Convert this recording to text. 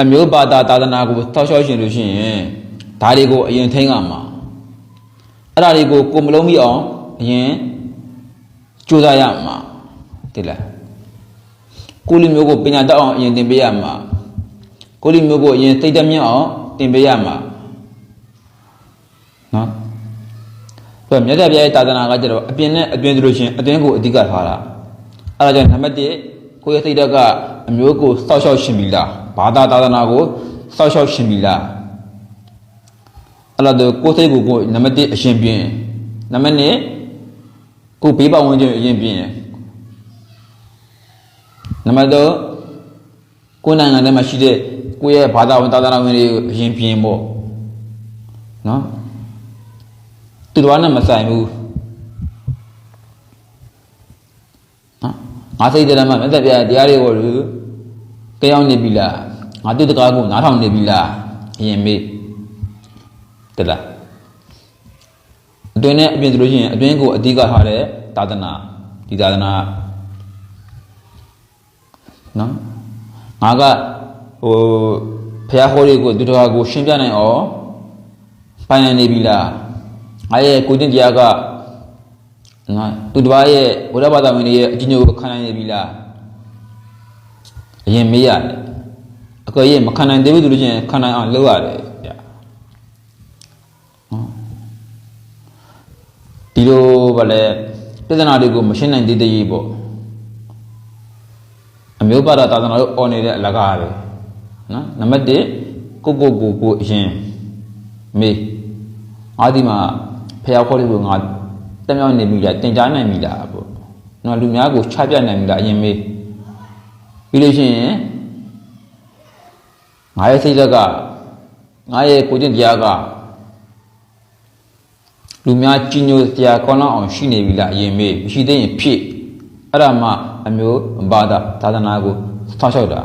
အမျိုးဘာသာသာသနာကိုတောက်လျှောက်ရှင်လို့ရှိရင်ဒါတွေကိုအရင်ထိန်းရမှာအဲ့ဒါတွေကိုကိုယ်မလုံးမိအောင်အရင်ကြိုးစားရမှာတိလားကိုယ်လူမျိုးကိုပညာတတ်အောင်အရင်သင်ပေးရမှာကိုယ်လူမျိုးကိုအရင်သိတဲ့မြတ်အောင်သင်ပေးရမှာနော်ဆိုတော့မြတ်စွာဘုရားရဲ့သာသနာကကျတော့အပြင်နဲ့အတွင်းဆိုလို့ရှိရင်အတွင်းကိုအဓိကထားတာအဲ့ဒါကြောင့်နံပါတ်1ကိုယ့်ရဲ့စိတ်ဓာတ်ကအမျိုးကိုစောက်ရှောက်ရှင်ပြီလား ဘာသာသာသနာကိုစောက်ရှောက်ရှင်ပြီလားအဲ့ဒါတော့ကိုယ်စိတ်ကိုကိုယ်နံပါတ်1အရှင်ပြင်းနံပါတ်2ကိုယ်ဘေးပတ်ဝန်းကျင်အရင်ပြင်းနံပါတ်3ကိုယ်နိုင်ငံထဲမှာရှိတဲ့ကိုယ့်ရဲ့ဘာသာဝင်သာသနာဝင်တွေအရင်ပြင်းပေါ့နော်သူတော်နဲ့မဆိုင်ဘူးနော်ငါစိတ်ထဲမှာမြတ်စွာဘုရားတရားတွေကို လူကြောင်းနေပြီလားငါသူတကားကိုနားထောင်နေပြီလားအရင်မေးတလားအတွင်းနဲ့အပြင်ဆိုလို့ရှိရင်အတွင်းကိုအဓိကထားတဲ့သာသနာဒီသာသနာနော်ငါကဟိုဘုရားဟောတွေကိုသူတော်ကိုရှင်းပြနိုင်အောင်ပိုင်နိုင်နေပြီလားငါရဲ့ကိုကျင့်တရားကငါသူတစ်ပါးရဲ့ဘုရားဘာသာဝင်တွေရဲ့အကျဉ်းချုပ်ကိုခံနိုင်နေပြီလား အရင်မေးရတယ်အကွယ်ရဲ့မခံနိုင်သေးဘူးဆိုလို့ရှိရင်ခံနိုင်အောင်လုပ်ရတယ်ဗျနော်ဒီလိုဗလဲပြဿနာတွေကိုမရှင်းနိုင်သေးသေးပေါ့အမျိုးပါဒသာသနာကိုအော်နေတဲ့အလကားပဲနော်နံပါတ်1ကိုကိုကိုကိုအရင်မေးငါဒီမှာဖျောက်ခေါ်လေးကိုငါတက်မြောက်နေပြီလားတင်ကြားနိုင်ပြီလားပေါ့နော်လူများကိုချပြနိုင်ပြီလားအရင်မေး ပြီးလို့ရှိရင်ငါရဲ့စိတ်ဓာတ်ကငါရဲ့ကိုယ်ကျင့်တရားကလူများကြီးညိုတရားကောင်းလောက်အောင်ရှိနေပြီလားအရင်မေးမရှိသေးရင်ဖြစ်အဲ့ဒါမှအမျိုးဘာသာသာသနာကိုဆောက်ရှောက်တာ